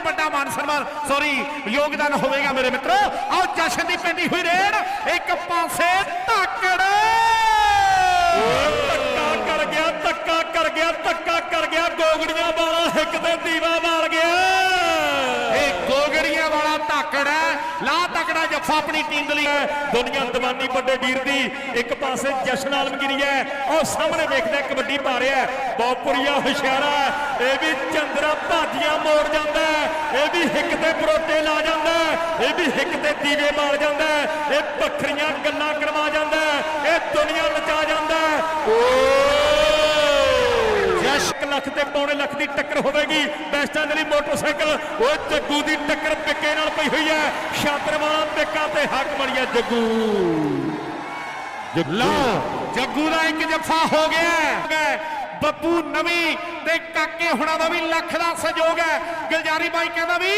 ਵੱਡਾ ਮਾਨ ਸਨਮਾਨ ਸੌਰੀ ਯੋਗਦਾਨ ਹੋਵੇਗਾ ਮੇਰੇ ਮਿੱਤਰੋ ਆਓ ਜਸ਼ਨ ਦੀ ਪੈਂਦੀ ਹੋਈ ਰੇਡ ਇੱਕ ਪਾਸੇ ਧਾਕੜ ਧੱਕਾ ਕਰ ਗਿਆ ਧੱਕਾ ਕਰ ਗਿਆ ਧੱਕਾ ਕਰ ਗਿਆ ਗੋਗੜੀਆਂ ਵਾਲਾ ਹਿੱਕ ਤੇ ਦੀਵਾ ਬਾਲ ਗਿਆ ਇਹ ਗੋਗੜੀਆਂ ਵਾਲਾ ਧਾਕੜ ਹੈ ਲਾ ਤਕੜਾ ਜੱਫਾ ਆਪਣੀ ਟੀਮ ਦੇ ਲਈ ਦੁਨੀਆ ਦੀਵਾਨੀ ਵੱਡੇ ਵੀਰ ਦੀ ਇੱਕ ਪਾਸੇ ਜਸ਼ਨ ਆਲਮਗੀਰੀ ਹੈ ਉਹ ਸਾਹਮਣੇ ਵੇਖਦਾ ਕਬੱਡੀ ਪਾ ਰਿਹਾ ਹੈ। ਬਹੁਤ ਪੁਰੀਆ ਹੁਸ਼ਿਆਰਾ ਹੈ। ਇਹ ਵੀ ਚੰਦਰਾ ਭਾਜੀਆਂ ਮੋੜ ਜਾਂਦਾ ਇਹ ਵੀ ਹਿੱਕ ਤੇ ਬਰੋਟੇ ਲਾ ਜਾਂਦਾ। ਇਹ ਵੀ ਹਿੱਕ ਤੇ ਦੀਵੇ ਬਾਲ ਜਾਂਦਾ। ਇਹ ਵੱਖਰੀਆਂ ਗੱਲਾਂ ਕਰਵਾ ਜਾਂਦਾ। ਇਹ ਦੁਨੀਆ ਨਚਾ ਜਾਂਦਾ ਜਸ਼ ਲੱਖ ਤੇ ਪੌਣੇ ਲੱਖ ਦੀ ਟੱਕਰ ਹੋਵੇਗੀ ਬੈਸਟਾਂ ਦੇ ਲਈ ਮੋਟਰਸਾਈਕਲ ਉਹ ਜੱਗੂ ਦੀ ਟੱਕਰ ਪਿੱਕੇ ਨਾਲ ਪਈ ਹੋਈ ਹੈ ਛਾਤਰ ਵਾਲਾ ਪਿੱਕਾ ਤੇ ਹੱਕ ਮੜੀਆ ਜੱਗੂ ਲਓ ਜੱਗੂ ਦਾ ਇੱਕ ਜੱਫਾ ਹੋ ਗਿਆ। ਬੱਬੂ ਨਵੀ ਤੇ ਕਾਕੇ ਹੁਣਾਂ ਦਾ ਵੀ ਲੱਖ ਦਾ ਸਹਿਯੋਗ ਹੈ। ਗੁਲਜਾਰੀ ਬਾਈ ਕਹਿੰਦਾ ਵੀ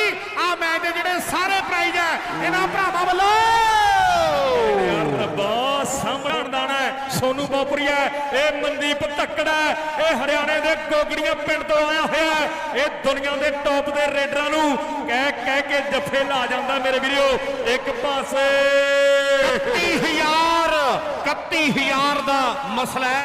ਆ ਮੈਚ ਦੇ ਜਿਹੜੇ ਸਾਰੇ ਪ੍ਰਾਈਜ਼ ਹੈ ਇਹਨਾਂ ਭਰਾਵਾਂ ਵੱਲੋਂ। ਯਾਰ ਰੱਬਾ ਸਾਹਮਣੇ ਦਾਣਾ ਸੋਨੂ ਬੋਪਰੀਆ ਇਹ ਮਨਦੀਪ ਧੱਕੜਾ ਇਹ ਹਰਿਆਣੇ ਦੇ ਗੋਗੜੀਆਂ ਪਿੰਡ ਤੋਂ ਆਇਆ ਹੋਇਆ ਹੈ। ਇਹ ਦੁਨੀਆ ਦੇ ਟੌਪ ਦੇ ਰੇਡਰਾਂ ਨੂੰ ਕਹਿ ਕਹਿ ਕੇ ਜੱਫੇ ਲਾ ਜਾਂਦਾ ਮੇਰੇ ਵੀਰੋ ਇੱਕ ਪਾਸੇ। 31000 31000 ਦਾ ਮਸਲਾ ਹੈ।